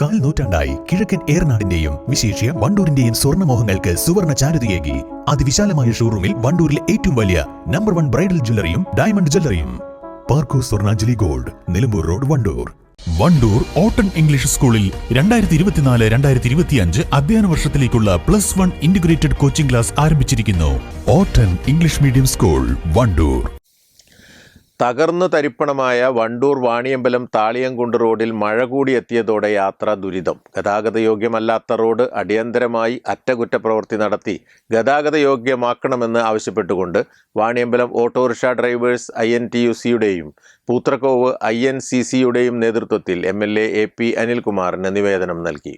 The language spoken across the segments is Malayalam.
കാൽ നൂറ്റാണ്ടായി കിഴക്കൻ ഏറനാടിന്റെയും വിശേഷ്യ വണ്ടൂരിന്റെയും സ്വർണമോഹങ്ങൾക്ക് സുവർണ ചാരുതയേകി. അതിവിശാലമായ ഷോറൂമിൽ വണ്ടൂരിലെ ഏറ്റവും വലിയ നമ്പർ വൺ ബ്രൈഡൽ ജ്വല്ലറിയും ഡയമണ്ട് ജ്വല്ലറിയും പാർക്കോ സ്വർണാഞ്ജലി ഗോൾഡ് നിലമ്പൂർ റോഡ് വണ്ടൂർ. വണ്ടൂർ ഓട്ടൺ ഇംഗ്ലീഷ് സ്കൂളിൽ രണ്ടായിരത്തി ഇരുപത്തിനാല് രണ്ടായിരത്തി ഇരുപത്തിയഞ്ച് അധ്യയന വർഷത്തിലേക്കുള്ള plus one integrated coaching class ആരംഭിച്ചിരിക്കുന്നു. ഓട്ടൺ ഇംഗ്ലീഷ് മീഡിയം സ്കൂൾ വണ്ടൂർ. തകർന്നു തരിപ്പണമായ വണ്ടൂർ വാണിയമ്പലം താളിയംകുണ്ട് റോഡിൽ മഴ കൂടി എത്തിയതോടെ യാത്ര ദുരിതം. ഗതാഗതയോഗ്യമല്ലാത്ത റോഡ് അടിയന്തരമായി അറ്റകുറ്റപ്രവൃത്തി നടത്തി ഗതാഗതയോഗ്യമാക്കണമെന്ന് ആവശ്യപ്പെട്ടുകൊണ്ട് Vaniyambalam autorickshaw drivers I N T U സിയുടെയും Poothrakkovu I N C സിയുടെയും നേതൃത്വത്തിൽ M L A A P അനിൽകുമാറിന് നിവേദനം നൽകി.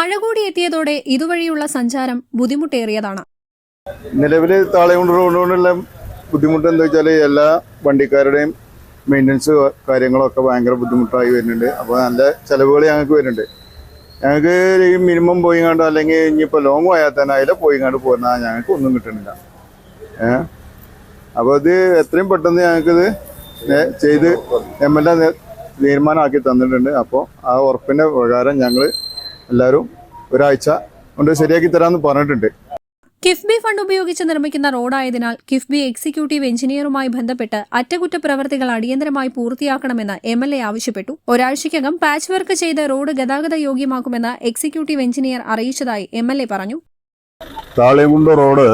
മഴ കൂടി എത്തിയതോടെ ഇതുവഴിയുള്ള സഞ്ചാരം ബുദ്ധിമുട്ടേറിയതാണ്. നിലവിൽ താളയുണ്ട് റോഡുകൊണ്ടുള്ള ബുദ്ധിമുട്ട് എന്താ വെച്ചാൽ എല്ലാ വണ്ടിക്കാരുടെയും മെയിന്റനൻസ് കാര്യങ്ങളൊക്കെ ഭയങ്കര ബുദ്ധിമുട്ടായി വരുന്നുണ്ട്. അപ്പോൾ നല്ല ചിലവുകൾ ഞങ്ങൾക്ക് വരുന്നുണ്ട്. ഞങ്ങൾക്ക് മിനിമം പോയി കണ്ട് അല്ലെങ്കിൽ ഇനിയിപ്പോൾ ലോങ് പോയാൽ തന്നെ അതിലെ പോയി കണ്ട് പോകുന്ന ഞങ്ങൾക്ക് ഒന്നും കിട്ടുന്നില്ല. ഏ? അപ്പോൾ ഇത് എത്രയും പെട്ടെന്ന് ഞങ്ങൾക്കിത് ചെയ്ത് എം എൽ എ തീരുമാനമാക്കി തന്നിട്ടുണ്ട്. അപ്പോൾ ആ ഉറപ്പിന്റെ പ്രകാരം ഞങ്ങൾ എല്ലാവരും ഒരാഴ്ച കൊണ്ട് ശരിയാക്കി തരാമെന്ന് പറഞ്ഞിട്ടുണ്ട്. കിഫ്ബി ഫണ്ട് ഉപയോഗിച്ച് നിർമ്മിക്കുന്ന റോഡായതിനാൽ കിഫ്ബി എക്സിക്യൂട്ടീവ് എഞ്ചിനീയറുമായി ബന്ധപ്പെട്ട് അറ്റകുറ്റപ്രവർത്തികൾ അടിയന്തരമായി പൂർത്തിയാക്കണമെന്ന് എം എൽ എ ആവശ്യപ്പെട്ടു. ഒരാഴ്ചയ്ക്കകം പാച്ച് വർക്ക് ചെയ്ത് റോഡ് ഗതാഗത യോഗ്യമാക്കുമെന്ന് എക്സിക്യൂട്ടീവ് എഞ്ചിനീയർ അറിയിച്ചതായി എം എൽ എ പറഞ്ഞു. താളിയംകുണ്ട് റോഡ്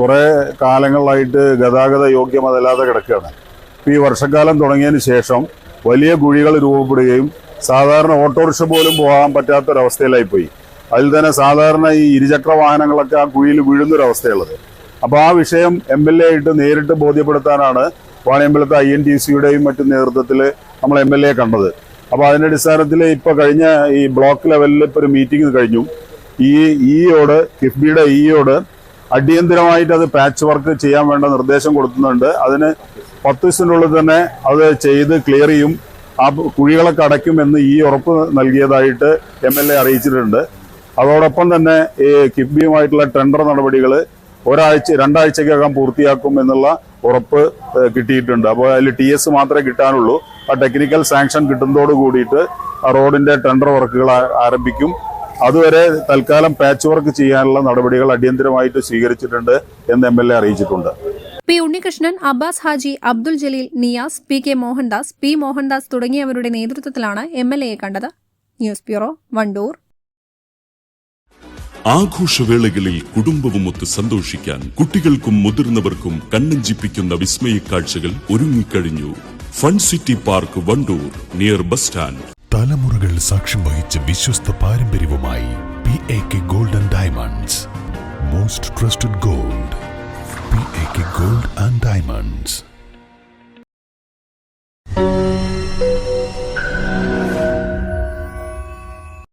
കുറേ കാലങ്ങളായിട്ട് ഗതാഗത യോഗ്യമല്ലാതെ കിടക്കുകയാണ്. ഈ വർഷക്കാലം തുടങ്ങിയതിന് ശേഷം വലിയ കുഴികൾ രൂപപ്പെടുകയും സാധാരണ ഓട്ടോറിക്ഷ പോലും പോകാൻ പറ്റാത്തൊരവസ്ഥയിലായി പോയി അതിൽ തന്നെ സാധാരണ ഈ ഇരുചക്ര വാഹനങ്ങളൊക്കെ ആ കുഴിയിൽ വീഴുന്നൊരവസ്ഥയുള്ളത്. അപ്പോൾ ആ വിഷയം എം എൽ എ ആയിട്ട് നേരിട്ട് ബോധ്യപ്പെടുത്താനാണ് വാണിയമ്പലത്തെ ഐ എൻ ടി സിയുടെയും മറ്റും നേതൃത്വത്തിൽ നമ്മൾ എം എൽ എ കണ്ടത്. അപ്പോൾ അതിന്റെ അടിസ്ഥാനത്തിൽ ഇപ്പോൾ കഴിഞ്ഞ ഈ ബ്ലോക്ക് ലെവലിൽ ഇപ്പോൾ ഒരു മീറ്റിംഗ് കഴിഞ്ഞു. ഈ ഇയോട് കിഫ്ബിയുടെ ഇയോട് അടിയന്തിരമായിട്ട് അത് പാച്ച് വർക്ക് ചെയ്യാൻ വേണ്ട നിർദ്ദേശം കൊടുക്കുന്നുണ്ട്. അതിന് പത്ത് ദിവസത്തിനുള്ളിൽ തന്നെ അത് ചെയ്ത് ക്ലിയർ ചെയ്യും. ആ കുഴികളൊക്കെ അടയ്ക്കുമെന്ന് ഈ ഉറപ്പ് നൽകിയതായിട്ട് എം എൽ എ അറിയിച്ചിട്ടുണ്ട്. അതോടൊപ്പം തന്നെ ഈ കിഫ്ബിയുമായിട്ടുള്ള ടെൻഡർ നടപടികൾ ഒരാഴ്ച രണ്ടാഴ്ചക്കകം പൂർത്തിയാക്കും എന്നുള്ള ഉറപ്പ് കിട്ടിയിട്ടുണ്ട്. അപ്പോൾ അതിൽ ടി എസ് മാത്രമേ കിട്ടാനുള്ളൂ. ആ ടെക്നിക്കൽ സാങ്ഷൻ കിട്ടുന്നതോട് കൂടിയിട്ട് റോഡിന്റെ ടെൻഡർ വർക്കുകൾ ആരംഭിക്കും. അതുവരെ തൽക്കാലം പാച്ച് വർക്ക് ചെയ്യാനുള്ള നടപടികൾ അടിയന്തരമായിട്ട് സ്വീകരിച്ചിട്ടുണ്ട് എന്ന് എ അറിയിച്ചിട്ടുണ്ട്. P Unnikrishnan Abbas Haji Abdul Jaleel Niyas P K Mohandas P Mohandas തുടങ്ങിയവരുടെ നേതൃത്വത്തിലാണ് എം എൽ എയെ കണ്ടത്. News bureau Wandoor. ആഘോഷവേളകളിൽ കുടുംബവുമൊത്ത് സന്തോഷിക്കാൻ കുട്ടികൾക്കും മുതിർന്നവർക്കും കണ്ണഞ്ചിപ്പിക്കുന്ന വിസ്മയ കാഴ്ചകൾ ഒരുങ്ങിക്കഴിഞ്ഞു. Fun city park Wandoor near bus stand. തലമുറകൾ സാക്ഷ്യം വഹിച്ച വിശ്വസ്ത പാരമ്പര്യവുമായി P A K golden diamonds. Most trusted gold. A K gold and diamonds